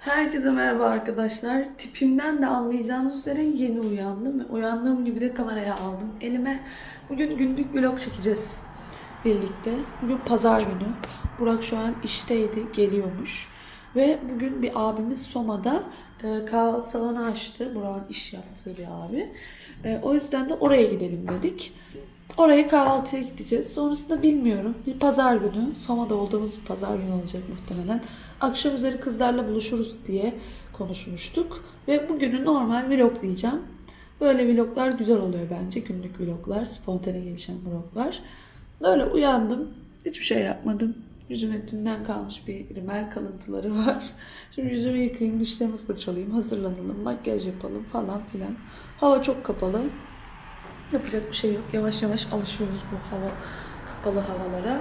Herkese merhaba arkadaşlar. Tipimden de anlayacağınız üzere yeni uyandım ve uyandığım gibi de kameraya aldım. Elime bugün günlük vlog çekeceğiz birlikte. Bugün pazar günü. Burak şu an işteydi, geliyormuş. Ve bugün bir abimiz Soma'da e, kahvaltı salonu açtı. Burak'ın iş yaptığı bir abi. E, o yüzden de oraya gidelim dedik. Oraya kahvaltıya gideceğiz. Sonrasında bilmiyorum. Bir pazar günü. Soma'da olduğumuz bir pazar günü olacak muhtemelen. Akşam üzeri kızlarla buluşuruz diye konuşmuştuk. Ve bugünü normal vloglayacağım. Böyle vloglar güzel oluyor bence. Günlük vloglar, spontane gelişen vloglar. Böyle uyandım. Hiçbir şey yapmadım. Yüzüme dünden kalmış bir rimel kalıntıları var. Şimdi yüzümü yıkayayım, dişlerimi fırçalayayım, hazırlanalım, makyaj yapalım falan filan. Hava çok kapalı. Yapacak bir şey yok. Yavaş yavaş alışıyoruz bu hava kapalı havalara.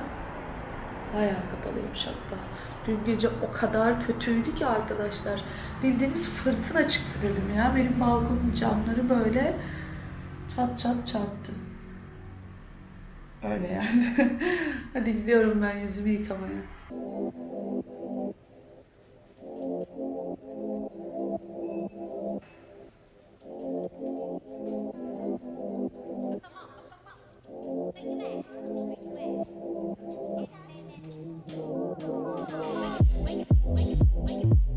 Bayağı kapalıymış hatta. Dün gece o kadar kötüydü ki arkadaşlar. Bildiğiniz fırtına çıktı dedim ya. Benim balkonun camları böyle çat çat çarptı. Öyle yani. Hadi gidiyorum ben yüzümü yıkamaya. Thank you.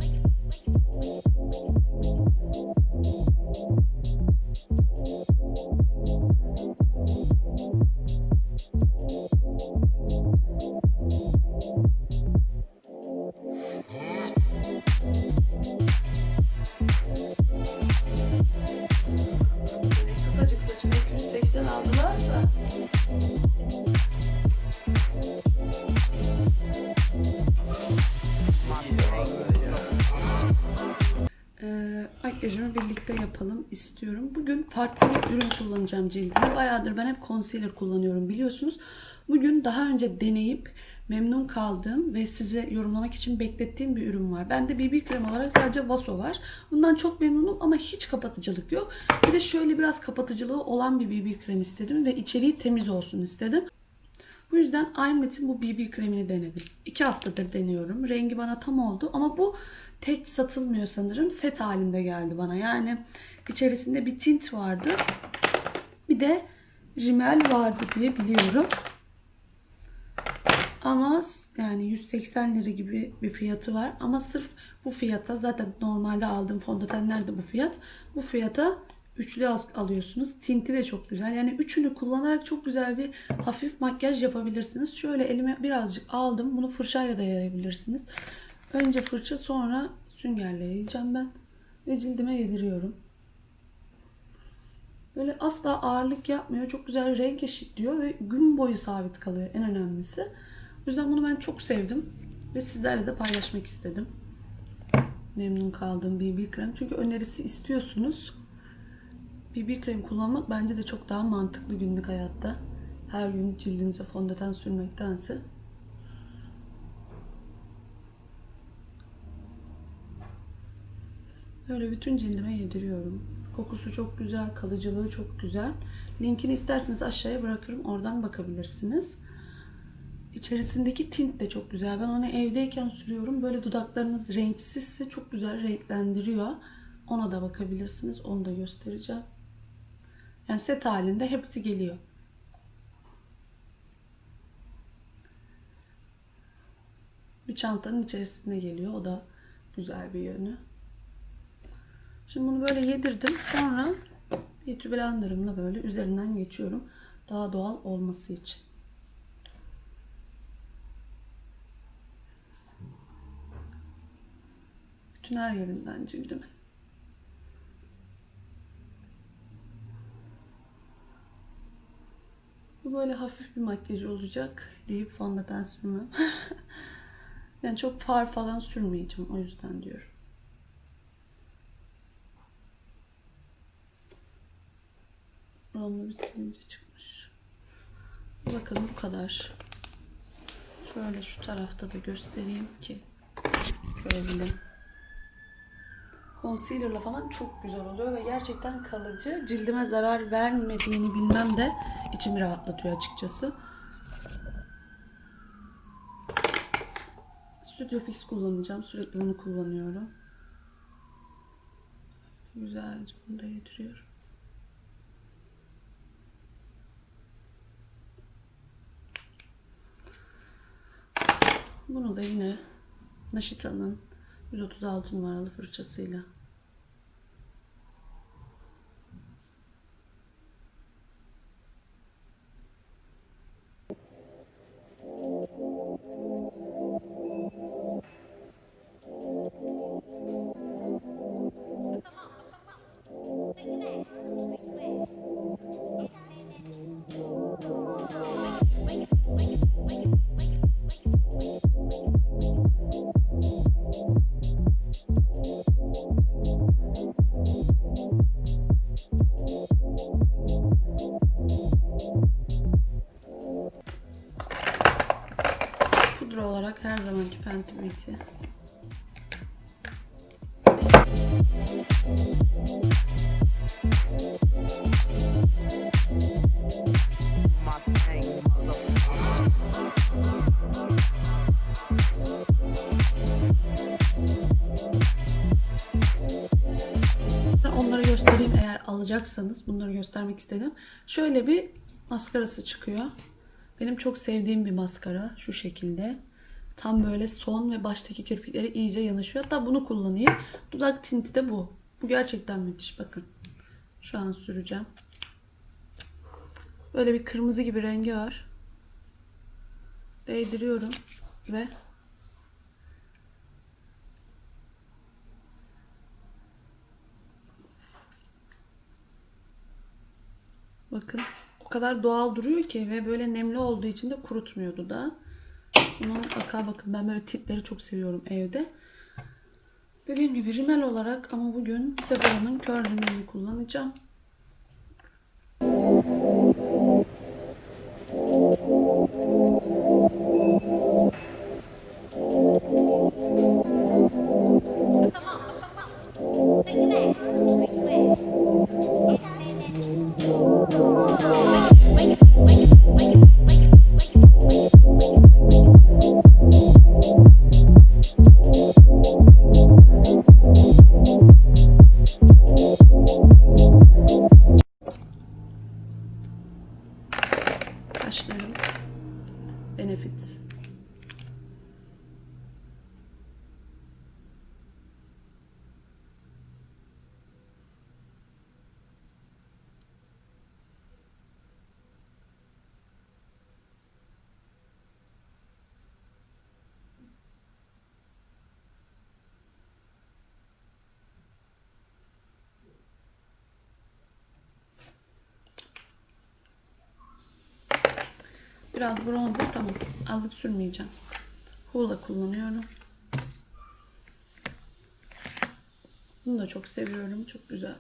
Farklı bir ürün kullanacağım cildime. Bayağıdır ben hep concealer kullanıyorum biliyorsunuz. Bugün daha önce deneyip memnun kaldığım ve size yorumlamak için beklettiğim bir ürün var. Bende BB krem olarak sadece Vaso var. Bundan çok memnunum ama hiç kapatıcılık yok. Bir de şöyle biraz kapatıcılığı olan bir BB krem istedim ve içeriği temiz olsun istedim. Bu yüzden Armlet'in bu BB kremini denedim. İki haftadır deniyorum. Rengi bana tam oldu ama bu tek satılmıyor sanırım. Set halinde geldi bana. Yani içerisinde bir tint vardı. Bir de rimel vardı diye biliyorum. Ama yani 180 lira gibi bir fiyatı var. Ama sırf bu fiyata zaten normalde aldığım fondötenler de bu fiyat. Bu fiyata üçlü al- alıyorsunuz. Tinti de çok güzel. Yani üçünü kullanarak çok güzel bir hafif makyaj yapabilirsiniz. Şöyle elime birazcık aldım. Bunu fırçayla da yayabilirsiniz. Önce fırça sonra süngerle yayacağım ben. Ve cildime yediriyorum. Böyle asla ağırlık yapmıyor. Çok güzel renk eşitliyor ve gün boyu sabit kalıyor en önemlisi. O yüzden bunu ben çok sevdim ve sizlerle de paylaşmak istedim. Memnun kaldığım BB krem. Çünkü önerisi istiyorsunuz. BB krem kullanmak bence de çok daha mantıklı günlük hayatta. Her gün cildinize fondöten sürmektense. Böyle bütün cildime yediriyorum. Kokusu çok güzel, kalıcılığı çok güzel. Linkini isterseniz aşağıya bırakıyorum. Oradan bakabilirsiniz. İçerisindeki tint de çok güzel. Ben onu evdeyken sürüyorum. Böyle dudaklarınız renksizse çok güzel renklendiriyor. Ona da bakabilirsiniz. Onu da göstereceğim. Yani set halinde hepsi geliyor. Bir çantanın içerisinde geliyor. O da güzel bir yönü. Şimdi bunu böyle yedirdim. Sonra Beauty Blender'ımla böyle üzerinden geçiyorum. Daha doğal olması için. Bütün her yerinden cildimin. Bu böyle hafif bir makyaj olacak deyip fondöten sürmem. yani çok far falan sürmeyeceğim o yüzden diyorum. Buramda bir sivilce çıkmış. Bakın bu kadar. Şöyle şu tarafta da göstereyim ki görebilin. Concealer'la falan çok güzel oluyor ve gerçekten kalıcı. Cildime zarar vermediğini bilmem de içimi rahatlatıyor açıkçası. Studio Fix kullanacağım. Sürekli bunu kullanıyorum. Güzelce bunu da yediriyorum. Bunu da yine Naşita'nın 136 numaralı fırçasıyla pudra olarak her zamanki Beauty. Onları göstereyim eğer alacaksanız. Bunları göstermek istedim. Şöyle bir maskarası çıkıyor. Benim çok sevdiğim bir maskara. Şu şekilde. Tam böyle son ve baştaki kirpikleri iyice yanışıyor. Hatta bunu kullanayım. Dudak tinti de bu. Bu gerçekten müthiş. Bakın. Şu an süreceğim. Böyle bir kırmızı gibi rengi var. Değdiriyorum ve Bakın kadar doğal duruyor ki ve böyle nemli olduğu için de kurutmuyordu da. Buna mutlaka bakın ben böyle tipleri çok seviyorum evde. Dediğim gibi rimel olarak ama bugün Sephora'nın kör rimelini kullanacağım. Kaşlarım Benefit. Biraz bronzer tamam. Allık sürmeyeceğim. Hula kullanıyorum. Bunu da çok seviyorum. Çok güzel.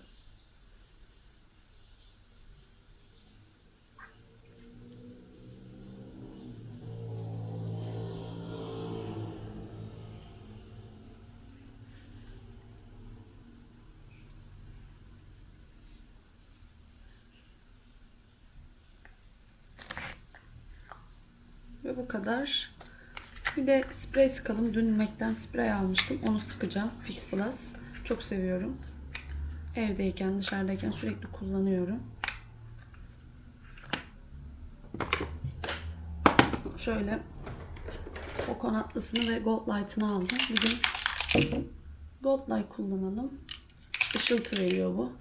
Bu kadar. Bir de sprey sıkalım. Dün MAC'den sprey almıştım. Onu sıkacağım. Fix Plus. Çok seviyorum. Evdeyken, dışarıdayken sürekli kullanıyorum. Şöyle kokonatlısını ve gold light'ını aldım. Bugün gold light kullanalım. Işıltı veriyor bu.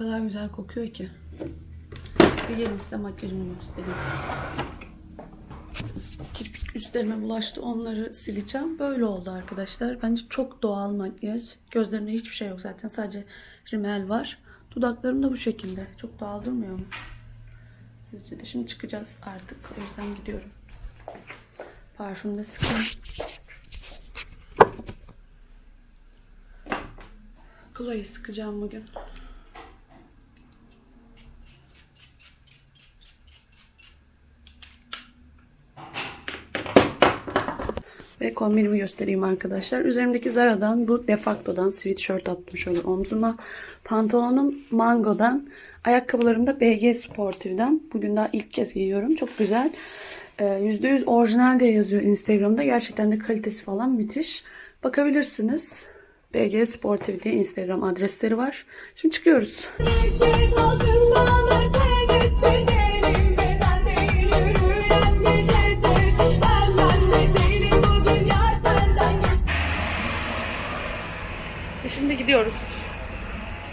Kadar güzel kokuyor ki. Bir gelin size makyajımı göstereyim. Kirpik üstlerime bulaştı. Onları sileceğim. Böyle oldu arkadaşlar. Bence çok doğal makyaj. Gözlerimde hiçbir şey yok zaten. Sadece rimel var. Dudaklarım da bu şekilde. Çok doğal durmuyor mu? Sizce de şimdi çıkacağız artık. O yüzden gidiyorum. Parfüm de sıkayım. Chloe'yi sıkacağım bugün. Kombinimi göstereyim arkadaşlar. Üzerimdeki Zara'dan bu Defacto'dan sweatshirt attım şöyle omzuma. Pantolonum Mango'dan. Ayakkabılarım da BG Sportive'den. Bugün daha ilk kez giyiyorum. Çok güzel. Ee, %100 orijinal diye yazıyor Instagram'da. Gerçekten de kalitesi falan müthiş. Bakabilirsiniz. BG Sportive diye Instagram adresleri var. Şimdi çıkıyoruz. Gidiyoruz.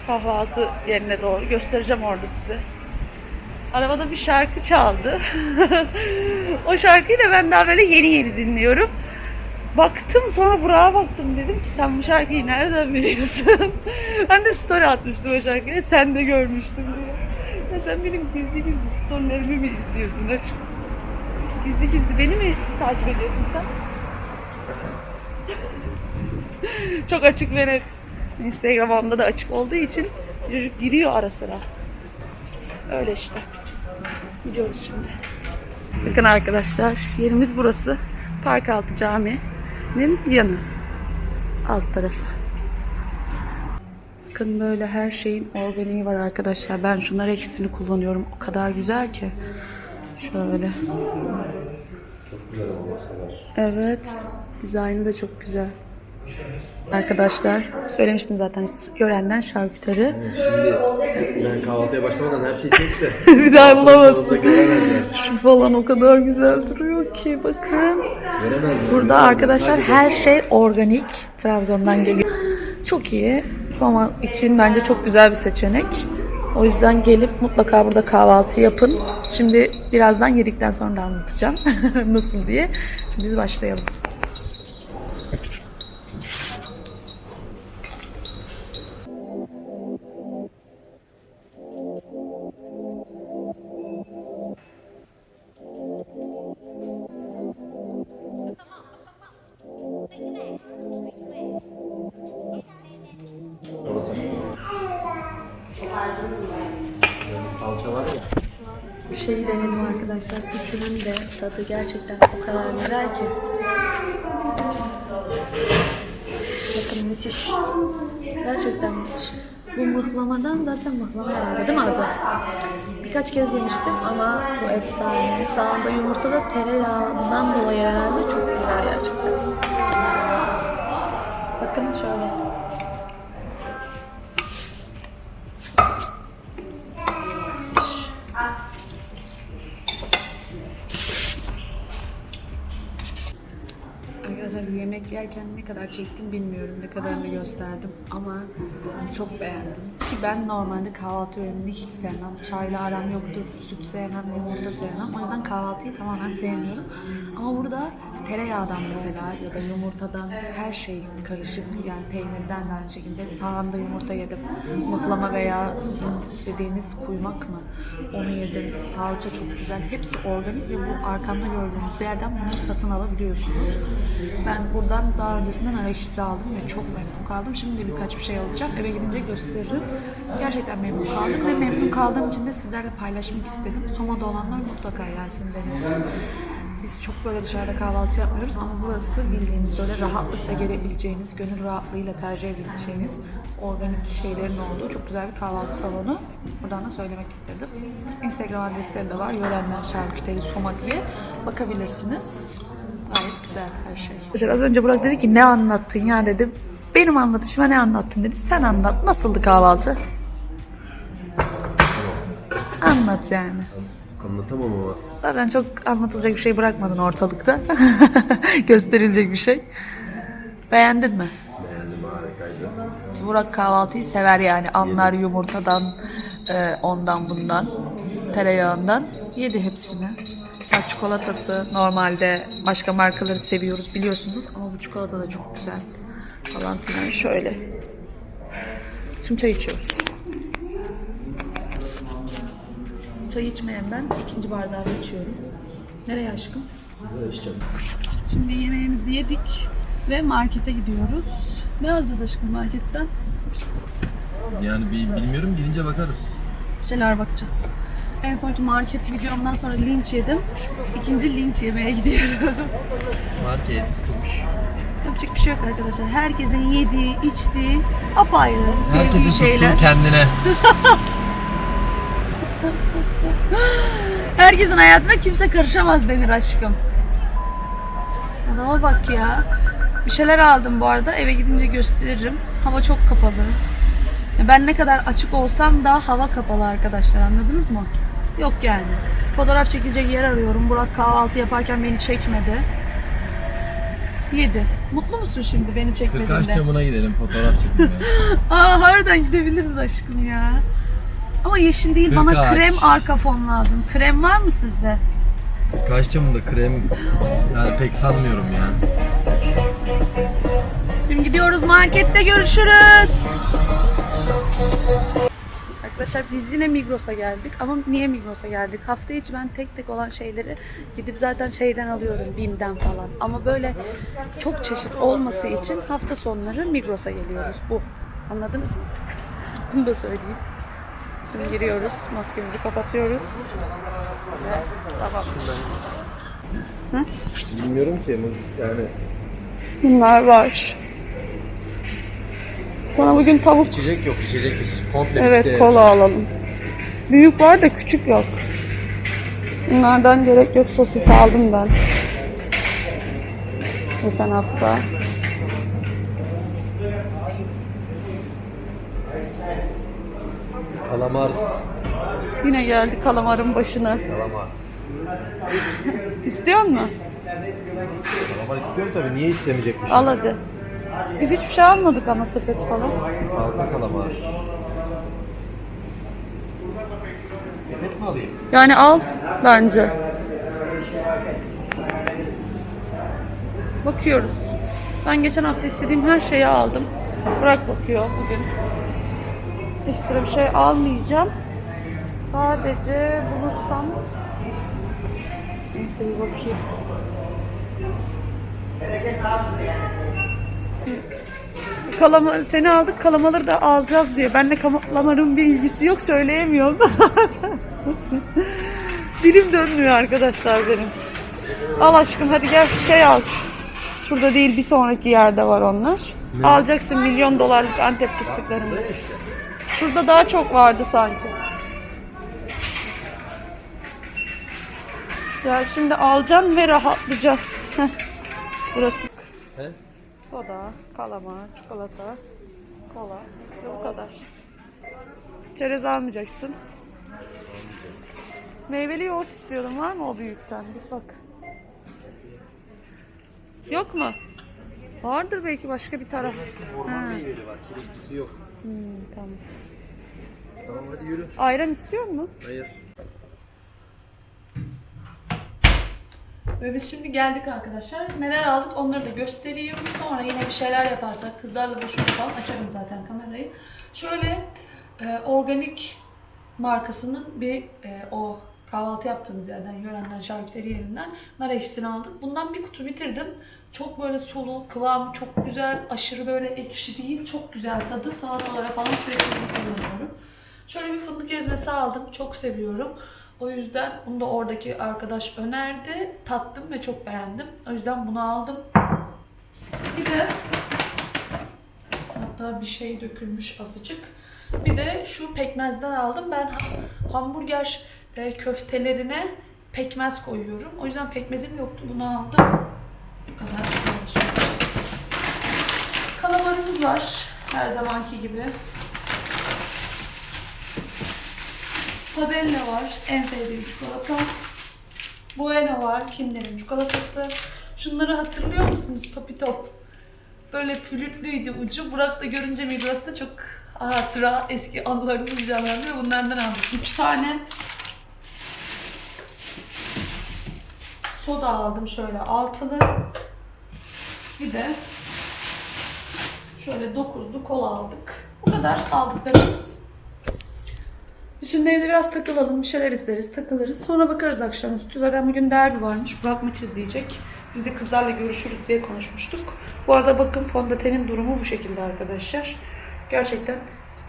Kahvaltı yerine doğru. Göstereceğim orada size. Arabada bir şarkı çaldı. o şarkıyı da ben daha böyle yeni yeni dinliyorum. Baktım sonra Burak'a baktım dedim ki sen bu şarkıyı nereden biliyorsun? ben de story atmıştım o şarkıyı. Sen de görmüştün diye. Ya sen benim gizli gizli storylerimi mi izliyorsun aşkım? Gizli gizli beni mi takip ediyorsun sen? Çok açık ve net. Instagram onda da açık olduğu için çocuk giriyor ara sıra. Öyle işte. Gidiyoruz şimdi. Bakın arkadaşlar yerimiz burası. Parkaltı Camii'nin yanı. Alt tarafı. Bakın böyle her şeyin organiği var arkadaşlar. Ben şunlar ikisini kullanıyorum. O kadar güzel ki. Şöyle. Çok güzel masalar. Evet. Dizaynı da çok güzel. Arkadaşlar söylemiştim zaten Gören'den şarküteri. Şimdi ben kahvaltıya başlamadan her şey çekti. bir daha bulamazsın. Şu falan o kadar güzel duruyor ki bakın. Göremezler. Burada Göremezler. arkadaşlar her şey organik. Trabzon'dan geliyor. Çok iyi. Soma için bence çok güzel bir seçenek. O yüzden gelip mutlaka burada kahvaltı yapın. Şimdi birazdan yedikten sonra da anlatacağım nasıl diye. Şimdi biz başlayalım. Üçünün de tadı gerçekten o kadar güzel ki. Bakın müthiş. Gerçekten müthiş. Bu mıhlamadan zaten mıhlama herhalde değil mi adı? Birkaç kez yemiştim ama bu efsane. Sağında yumurta da tereyağından dolayı herhalde çok güzel gerçekten. Bakın şöyle. Yemek yerken ne kadar çektim bilmiyorum. Ne kadarını gösterdim ama çok beğendim. Ki ben normalde kahvaltı öğününü hiç sevmem. Çayla aram yoktur. Süt sevmem, yumurta sevmem. O yüzden kahvaltıyı tamamen sevmiyorum. Ama burada tereyağdan mesela ya da yumurtadan her şey karışık. Yani peynirden de aynı şekilde. Sağında yumurta yedim. Mıhlama veya sizin dediğiniz kuymak mı? Onu yedim. Salça çok güzel. Hepsi organik ve bu arkamda gördüğünüz yerden bunları satın alabiliyorsunuz. Ben buradan daha öncesinden araçisi aldım ve çok memnun kaldım. Şimdi de birkaç bir şey alacağım. Eve gidince gösteririm. Gerçekten memnun kaldım ve memnun kaldığım için de sizlerle paylaşmak istedim. Soma'da olanlar mutlaka gelsin denesin. Biz çok böyle dışarıda kahvaltı yapmıyoruz ama burası bildiğiniz böyle rahatlıkla gelebileceğiniz, gönül rahatlığıyla tercih edebileceğiniz organik şeylerin olduğu çok güzel bir kahvaltı salonu. Buradan da söylemek istedim. Instagram adresleri de var. Yörenler Şarküteri Soma diye bakabilirsiniz. Gayet güzel her şey. Az önce Burak dedi ki ne anlattın ya dedim. Benim anlatışıma ne anlattın dedi. Sen anlat. Nasıldı kahvaltı? Anlat yani. Anlatamam ama. Zaten çok anlatılacak bir şey bırakmadın ortalıkta. Gösterilecek bir şey. Beğendin mi? Beğendim harikaydı. Burak kahvaltıyı sever yani. Anlar yumurtadan, e, ondan bundan, tereyağından. Yedi hepsini. Mesela çikolatası normalde başka markaları seviyoruz biliyorsunuz ama bu çikolata da çok güzel falan filan şöyle. Şimdi çay içiyoruz. Çay içmeyen ben ikinci bardağı içiyorum. Nereye aşkım? Şimdi yemeğimizi yedik ve markete gidiyoruz. Ne alacağız aşkım marketten? Yani bir bilmiyorum gidince bakarız. Bir şeyler bakacağız. En sonki market videomdan sonra linç yedim. İkinci linç yemeye gidiyorum. Market. Yapacak bir şey yok arkadaşlar. Herkesin yediği, içtiği apayrı. Sevdiği Herkesin şeyler. tuttuğu kendine. Herkesin hayatına kimse karışamaz denir aşkım. Adama bak ya. Bir şeyler aldım bu arada. Eve gidince gösteririm. Hava çok kapalı. Ben ne kadar açık olsam da hava kapalı arkadaşlar anladınız mı? Yok yani. Fotoğraf çekilecek yer arıyorum. Burak kahvaltı yaparken beni çekmedi. Yedi. Mutlu musun şimdi beni Kırkaç çekmediğinde? camına gidelim fotoğraf çekmeye. Aa harbiden gidebiliriz aşkım ya. Ama yeşil değil bana Kırkaç. krem arka fon lazım. Krem var mı sizde? Kırkaç camında krem yani pek sanmıyorum ya. Şimdi gidiyoruz markette görüşürüz. Arkadaşlar biz yine Migros'a geldik ama niye Migros'a geldik? Hafta içi ben tek tek olan şeyleri gidip zaten şeyden alıyorum BİM'den falan. Ama böyle çok çeşit olması için hafta sonları Migros'a geliyoruz. Bu. Anladınız mı? Bunu da söyleyeyim. Şimdi giriyoruz, maskemizi kapatıyoruz. Ve tamam. Bilmiyorum ki yani Bunlar var. Sana bugün tavuk içecek yok içecek hiç komple Evet bitti. kola alalım. Büyük var da küçük yok. Bunlardan gerek yok sosis aldım ben. Geçen hafta. Kalamars. Yine geldi kalamarın başına. Kalamars. İstiyor mu? Kalamar istiyorum tabii niye istemeyecekmiş? Al hadi. Biz hiçbir şey almadık ama sepet falan. Halka kalamar. Sepet mi alayım? Yani al bence. Bakıyoruz. Ben geçen hafta istediğim her şeyi aldım. Bırak bakıyor bugün. Ekstra bir şey almayacağım. Sadece bulursam Neyse bir bakayım. Kalama, seni aldık kalamaları da alacağız diye. Benle kalamarın bir ilgisi yok söyleyemiyorum. Dilim dönmüyor arkadaşlar benim. Al aşkım hadi gel şey al. Şurada değil bir sonraki yerde var onlar. Alacaksın milyon dolarlık Antep fıstıklarını. Şurada daha çok vardı sanki. Ya şimdi alacaksın ve rahatlayacaksın. Heh. Burası. He? Soda, kalamar, çikolata, kola. Ve bu kadar. Çerez almayacaksın. Meyveli yoğurt istiyordum. Var mı o büyükten? Bir bak. Yok mu? Vardır belki başka bir taraf. Ha, Meyveli var çileklisi yok. Hmm, tamam. Tamam hadi yürü. Ayran istiyor mu? Hayır. Ve biz şimdi geldik arkadaşlar. Neler aldık onları da göstereyim. Sonra yine bir şeyler yaparsak, kızlarla buluşursam açarım zaten kamerayı. Şöyle e, organik markasının bir e, o kahvaltı yaptığımız yerden, yörenden, şarküteri yerinden nar ekşisini aldık. Bundan bir kutu bitirdim. Çok böyle sulu, kıvam çok güzel, aşırı böyle ekşi değil, çok güzel tadı. Salatalara falan sürekli kullanıyorum. Şöyle bir fındık ezmesi aldım. Çok seviyorum. O yüzden bunu da oradaki arkadaş önerdi. Tattım ve çok beğendim. O yüzden bunu aldım. Bir de hatta bir şey dökülmüş azıcık. Bir de şu pekmezden aldım. Ben ha- hamburger e, köftelerine pekmez koyuyorum. O yüzden pekmezim yoktu. Bunu aldım. Kalamarımız var. Her zamanki gibi. Padella var. En sevdiğim çikolata. Bueno var. Kinder'in çikolatası. Şunları hatırlıyor musunuz? Topi Top. Böyle pürütlüydü ucu. Burak da görünce Migros'ta çok hatıra, eski anılarımız canlandı bunlardan aldık. 3 tane. Soda aldım şöyle altılı. Bir de şöyle dokuzlu kola aldık. Bu kadar aldıklarımız. Şimdi evde biraz takılalım, bir şeyler izleriz, takılırız. Sonra bakarız akşamüstü. Zaten bugün derbi varmış. Burak maç izleyecek. Biz de kızlarla görüşürüz diye konuşmuştuk. Bu arada bakın fondötenin durumu bu şekilde arkadaşlar. Gerçekten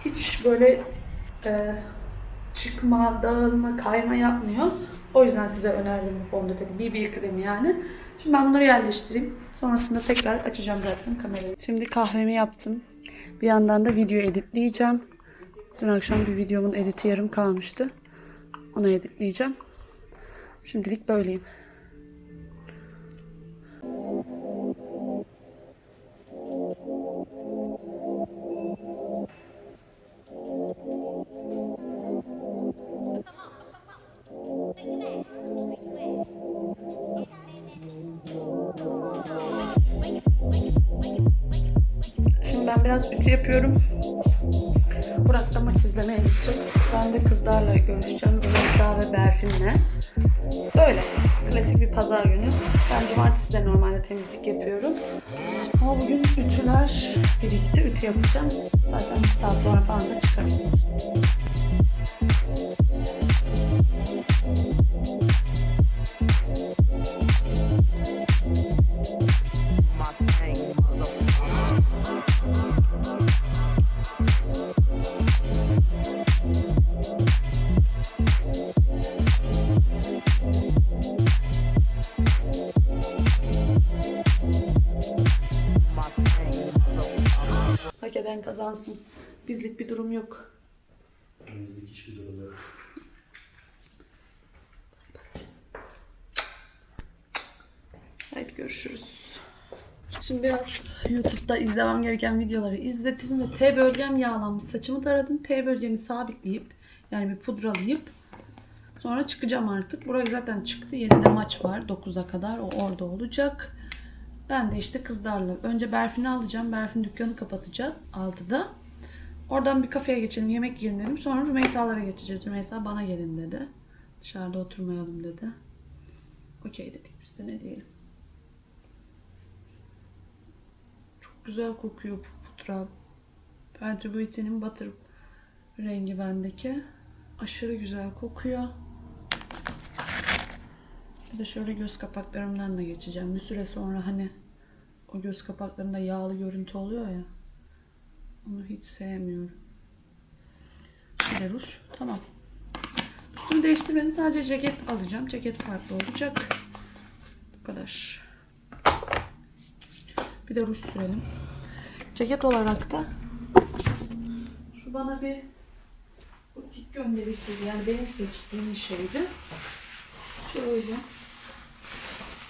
hiç böyle e, çıkma, dağılma, kayma yapmıyor. O yüzden size önerdim bu fondöteni. BB kremi yani. Şimdi ben bunları yerleştireyim. Sonrasında tekrar açacağım zaten kamerayı. Şimdi kahvemi yaptım. Bir yandan da video editleyeceğim. Dün akşam bir videomun editi yarım kalmıştı. Onu editleyeceğim. Şimdilik böyleyim. Şimdi ben biraz ütü yapıyorum. Burak da maç izlemeye gidecek. Ben de kızlarla görüşeceğim. Rümeysa ve Berfin'le. Böyle. Klasik bir pazar günü. Ben cumartesi de normalde temizlik yapıyorum. Ama bugün ütüler birlikte ütü yapacağım. Zaten bir saat sonra falan da çıkarım. Kazansın. Bizlik bir durum yok. Önümüzdeki hiçbir durum yok. Hadi görüşürüz. Şimdi biraz YouTube'da izlemem gereken videoları izledim ve T bölgem yağlanmış. Saçımı taradım. T bölgemi sabitleyip yani bir pudralayıp sonra çıkacağım artık. Buraya zaten çıktı. 7'de maç var 9'a kadar. O orada olacak. Ben de işte kızlarla. Önce Berfin'i alacağım. Berfin dükkanı kapatacak 6'da. Oradan bir kafeye geçelim, yemek yiyelim dedim. Sonra Rümeysa'lara geçeceğiz. Rümeysa bana gelin dedi. Dışarıda oturmayalım dedi. Okey dedik biz de ne diyelim. Çok güzel kokuyor bu pudra. Fenty Beauty'nin butter rengi bendeki. Aşırı güzel kokuyor. Bir de şöyle göz kapaklarımdan da geçeceğim. Bir süre sonra hani o göz kapaklarında yağlı görüntü oluyor ya. Onu hiç sevmiyorum. Şöyle ruj. Tamam. Üstümü değiştirmedim. Sadece ceket alacağım. Ceket farklı olacak. Bu kadar. Bir de ruj sürelim. Ceket olarak da şu bana bir butik gönderisiydi. Yani benim seçtiğim bir şeydi. Şöyle.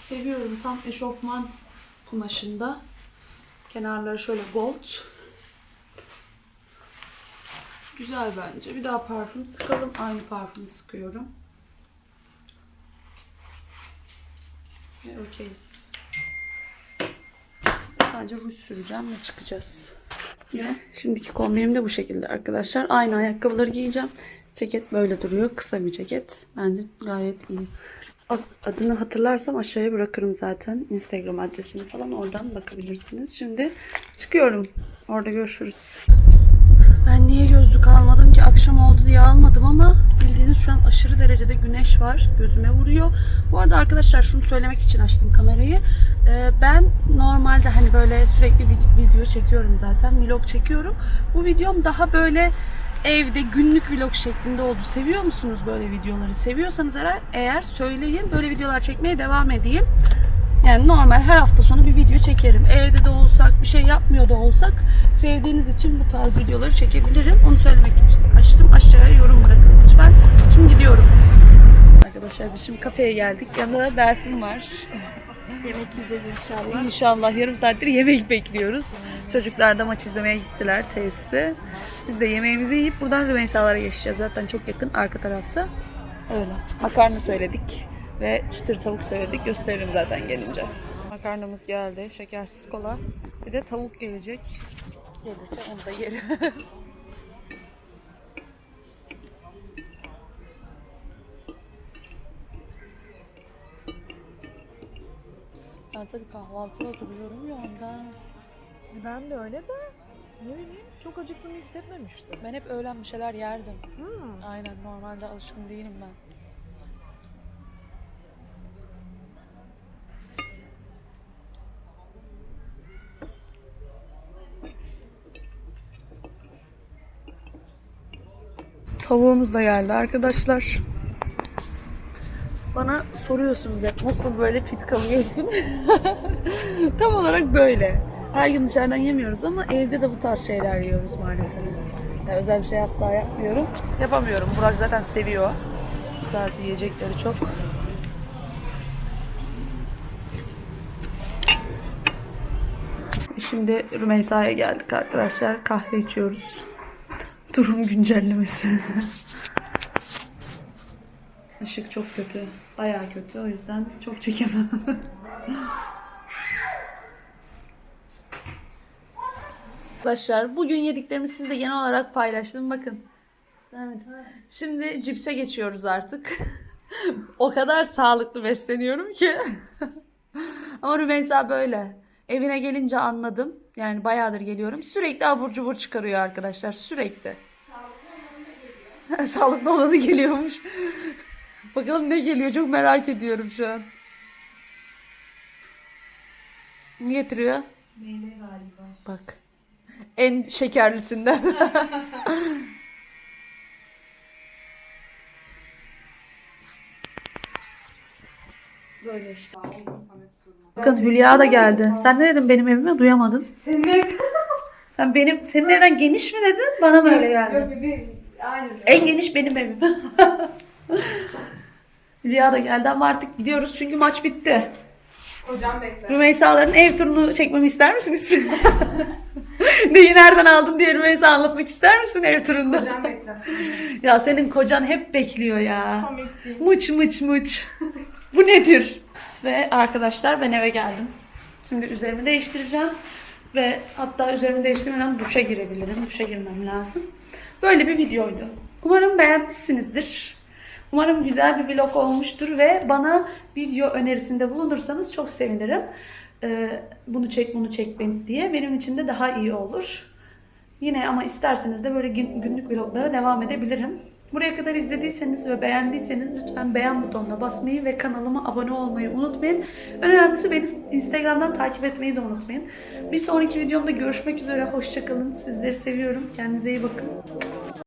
Seviyorum. Tam eşofman kumaşında. Kenarları şöyle gold. Güzel bence. Bir daha parfüm sıkalım. Aynı parfümü sıkıyorum. Ve okeyiz. Sadece ruj süreceğim ve çıkacağız. Ve şimdiki kombinem de bu şekilde arkadaşlar. Aynı ayakkabıları giyeceğim. Ceket böyle duruyor. Kısa bir ceket. Bence gayet iyi. Adını hatırlarsam aşağıya bırakırım zaten. Instagram adresini falan oradan bakabilirsiniz. Şimdi çıkıyorum. Orada görüşürüz. Ben niye gözlük almadım ki? Akşam oldu diye almadım ama bildiğiniz şu an aşırı derecede güneş var. Gözüme vuruyor. Bu arada arkadaşlar şunu söylemek için açtım kamerayı. Ee, ben normalde hani böyle sürekli vid- video çekiyorum zaten. Vlog çekiyorum. Bu videom daha böyle evde günlük vlog şeklinde oldu. Seviyor musunuz böyle videoları? Seviyorsanız eğer, eğer söyleyin. Böyle videolar çekmeye devam edeyim. Yani normal her hafta sonu bir video çekerim. Evde de olsak, bir şey yapmıyor da olsak sevdiğiniz için bu tarz videoları çekebilirim. Onu söylemek için açtım. Aşağıya yorum bırakın lütfen. Şimdi gidiyorum. Arkadaşlar biz şimdi kafeye geldik. Yanında da Berfin var. Yemek yiyeceğiz inşallah. İnşallah yarım saattir yemek bekliyoruz. Çocuklar da maç izlemeye gittiler tesise. Biz de yemeğimizi yiyip buradan Rümeysalara geçeceğiz. Zaten çok yakın arka tarafta. Öyle. Makarna söyledik ve çıtır tavuk söyledik. Gösteririm zaten gelince. Makarnamız geldi. Şekersiz kola. Bir de tavuk gelecek. Gelirse onu da yerim. ben tabii kahvaltıda duruyorum ya ondan. Ben de öyle de ne bileyim çok acıktığımı hissetmemiştim. Ben hep öğlen bir şeyler yerdim. Hmm. Aynen normalde alışkın değilim ben. Tavuğumuz da geldi arkadaşlar. Bana soruyorsunuz hep nasıl böyle fit kalıyorsun? Tam olarak böyle. Her gün dışarıdan yemiyoruz ama evde de bu tarz şeyler yiyoruz maalesef. Yani özel bir şey asla yapmıyorum. Yapamıyorum. Burak zaten seviyor. Bu tarz yiyecekleri çok. Şimdi Rümeysa'ya geldik arkadaşlar. Kahve içiyoruz. Durum güncellemesi. Işık çok kötü. Bayağı kötü. O yüzden çok çekemem. Arkadaşlar bugün yediklerimi sizle genel olarak paylaştım. Bakın. Şimdi cipse geçiyoruz artık. o kadar sağlıklı besleniyorum ki. Ama Rümeysa böyle. Evine gelince anladım. Yani bayağıdır geliyorum. Sürekli abur cubur çıkarıyor arkadaşlar. Sürekli. Sağlıklı olanı geliyormuş. Bakalım ne geliyor çok merak ediyorum şu an. Ne getiriyor? Meyve galiba. Bak. En şekerlisinden. Böyle işte. Bakın Hülya da geldi. Sen ne dedin benim evime? Duyamadım. Senin ev. Sen benim senin evden geniş mi dedin? Bana mı öyle geldi? Yok bir aynı. En geniş benim evim. Hülya da geldi ama artık gidiyoruz çünkü maç bitti. Kocam bekler. Rümeysa'ların ev turunu çekmemi ister misiniz? Neyi nereden aldın diye Rümeysa anlatmak ister misin ev turunda? Kocam bekler. ya senin kocan hep bekliyor ya. Sametciğim. Muç muç muç. Bu nedir? Ve arkadaşlar ben eve geldim. Şimdi üzerimi değiştireceğim. Ve hatta üzerimi değiştirmeden duşa girebilirim. Duşa girmem lazım. Böyle bir videoydu. Umarım beğenmişsinizdir. Umarım güzel bir vlog olmuştur ve bana video önerisinde bulunursanız çok sevinirim. Ee, bunu çek bunu çek diye benim için de daha iyi olur. Yine ama isterseniz de böyle gün- günlük vloglara devam edebilirim. Buraya kadar izlediyseniz ve beğendiyseniz lütfen beğen butonuna basmayı ve kanalıma abone olmayı unutmayın. En önemlisi beni Instagram'dan takip etmeyi de unutmayın. Bir sonraki videomda görüşmek üzere. Hoşçakalın. Sizleri seviyorum. Kendinize iyi bakın.